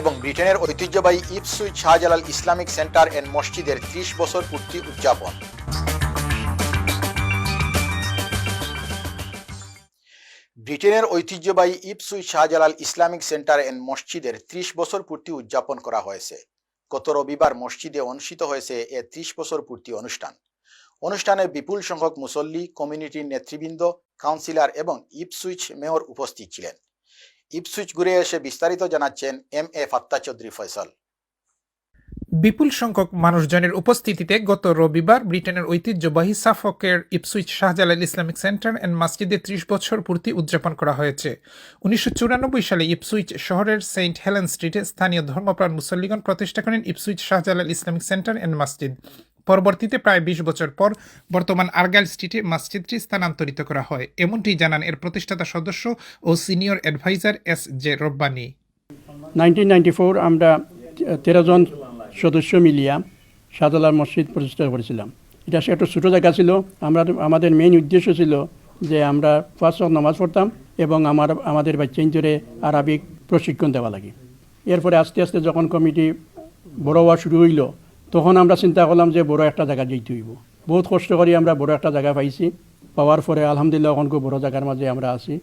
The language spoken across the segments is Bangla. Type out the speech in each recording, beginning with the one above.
এবং ব্রিটেনের ঐতিহ্যবাহী Ipswich Shahjalal Islamic centre and মসজিদের ত্রিশ বছর পূর্তি উদযাপন। ব্রিটেনের ঐতিহ্যবাহী Ipswich Shahjalal Islamic centre and মসজিদের ত্রিশ বছর পূর্তি উদযাপন করা হয়েছে। গত রবিবার মসজিদে অনুষ্ঠিত হয়েছে এ ত্রিশ বছর পূর্তি অনুষ্ঠান। অনুষ্ঠানে বিপুল সংখ্যক মুসল্লি, কমিউনিটির নেতৃবৃন্দ, কাউন্সিলর এবং ইপসুইচ মেয়র উপস্থিত ছিলেন। ইপসুইচ ঘুরে এসে বিস্তারিত জানাচ্ছেন এম এ ফাত্তা চৌধুরী ফয়সাল। বিপুল সংখ্যক মানুষজনের উপস্থিতিতে গত রবিবার ব্রিটেনের ঐতিহ্যবাহী সাফকের Ipswich Shahjalal Islamic centre and মসজিদে ত্রিশ বছর পূর্তি উদযাপন করা হয়েছে। উনিশশো চুরানব্বই সালে ইপসুইচ শহরের সেন্ট হেলেন স্ট্রিটে স্থানীয় ধর্মপ্রাণ মুসল্লিগণ প্রতিষ্ঠা করেন Ipswich Shahjalal Islamic centre and মসজিদ। পরবর্তীতে প্রায় বিশ বছর পর বর্তমান আর্গাইল স্ট্রিটে মসজিদটি স্থানান্তরিত করা হয়। এমনটি জানান এর প্রতিষ্ঠাতা সদস্য ও senior advisor S J Rabbani. Nineteen আমরা তেরো জন সদস্য মিলিয়া শাহজালাল মসজিদ প্রতিষ্ঠা করেছিলাম। এটা একটা ছোটো জায়গা ছিল। আমরা আমাদের মেইন উদ্দেশ্য ছিল যে আমরা ফার্স্ট নামাজ পড়তাম এবং আমার, আমাদের বাচ্চাইনজরে আরবিক প্রশিক্ষণ দেওয়া লাগে। এরপরে আস্তে আস্তে যখন কমিটি বড় হওয়া শুরু হইল তখন আমরা চিন্তা করলাম যে বড় একটা জায়গা যেতে হইব। বহুত কষ্ট করে আমরা বড় একটা জায়গা পাইছি। পাওয়ার পরে আলহামদুলিল্লাহ এখন বড় জায়গার মাঝে আমরা আছি।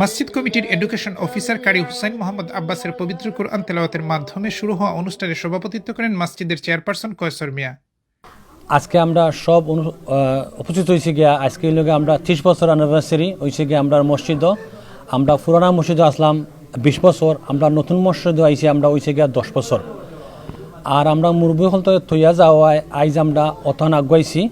মসজিদ কমিটির এডুকেশন অফিসার কারি হুসাইন মোহাম্মদ আব্বাসের পবিত্র কোরআন তেলাওয়াতের মাধ্যমে শুরু হওয়া অনুষ্ঠানে সভাপতিত্ব করেন মসজিদের চেয়ারপারসন কয়সর মিয়া। আজকে আমরা সব উপস্থিত হয়েছি গিয়া আজকে লগে আমরা ত্রিশ বছর অ্যানিভার্সারি হয়েছে গিয়া আমরা মসজিদও। আমরা পুরানা মসজিদও আসলাম বিশ বছর আমরা নতুন মসজিদে আইছি আমরা হয়েছে গিয়া দশ বছর। আর আমরা মুরব্বী হল তো থইয়া যাওয়ায় আইজ আমরা অতন আগুয়াইছি।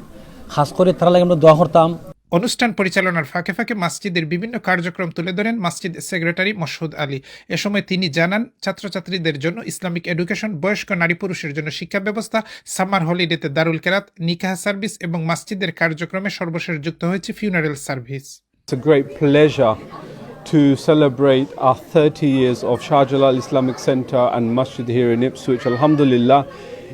খাস করে তারা লাগে আমরা দোয়া করতাম। অনুষ্ঠান পরিচালনার ফাঁকে ফাঁকে মসজিদের বিভিন্ন কার্যক্রম তুলে ধরেন মসজিদ সেক্রেটারি মসহুদ আলী। এ সময় তিনি জানান ছাত্রছাত্রীদের জন্য ইসলামিক এডুকেশন বয়স্ক নারী পুরুষের জন্য শিক্ষা ব্যবস্থা সামার হলিডেতে দারুল কেরাত নিকাহ সার্ভিস এবং মসজিদের কার্যক্রমে সর্বশেষ যুক্ত হয়েছে funeral service It's a great pleasure to celebrate our 30 years of Shah Jalal Islamic Center and Masjid here in Ipswich. Alhamdulillah,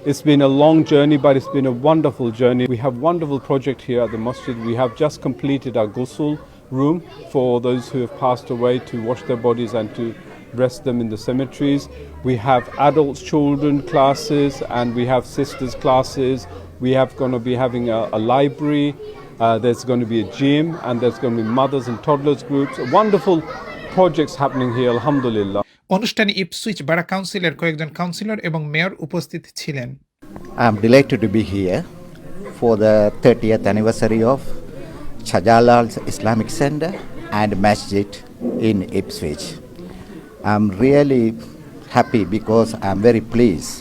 it's been a long journey, but it's been a wonderful journey. We have wonderful project here at the masjid. We have just completed our ghusl room for those who have passed away to wash their bodies and to rest them in the cemeteries. We have adults, children classes, and we have sisters classes. We have going to be having a, a library. Uh, there's going to be a gym, and there's going to be mothers and toddlers groups. Wonderful projects happening here, alhamdulillah. অনুষ্ঠানে ইপসুইচ বাড়া কাউন্সিলের কয়েকজন কাউন্সিলর এবং মেয়র উপস্থিত ছিলেন I'm delighted to be here for the 30th anniversary of Shajalal's Islamic Center and Masjid in Ipswich. I'm really happy because I'm very pleased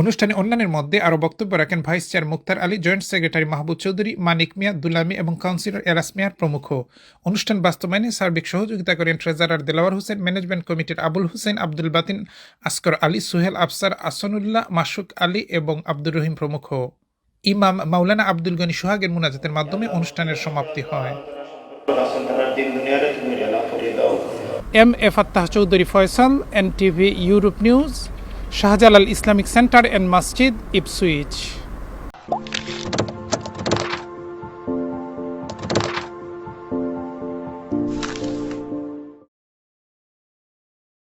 অনুষ্ঠানে অন্যান্যের মধ্যে আরও বক্তব্য রাখেন vice chair Muktar Ali, joint secretary Mahbub Chowdhury, Manik Miah, দুলামি এবং কাউন্সিলর এরাস মিয়ার প্রমুখ। অনুষ্ঠান বাস্তবায়নে সার্বিক সহযোগিতা করেন ট্রেজারার দেলাওয়ার হোসেন, ম্যানেজমেন্ট কমিটির আবুল হোসেন, আব্দুল বাতিন, আসকর আলী, সুহেল আফসার, আসনুল্লাহ, মাসুক আলী এবং আব্দুর রহিম প্রমুখ। ইমাম মাওলানা আব্দুল গনি সোহাগের মুনাজাতের মাধ্যমে অনুষ্ঠানের সমাপ্তি হয়। M A Fattah Chowdhury Faisal N TV Europe news. Shahjalal Islamic centre and Masjid Ipswich.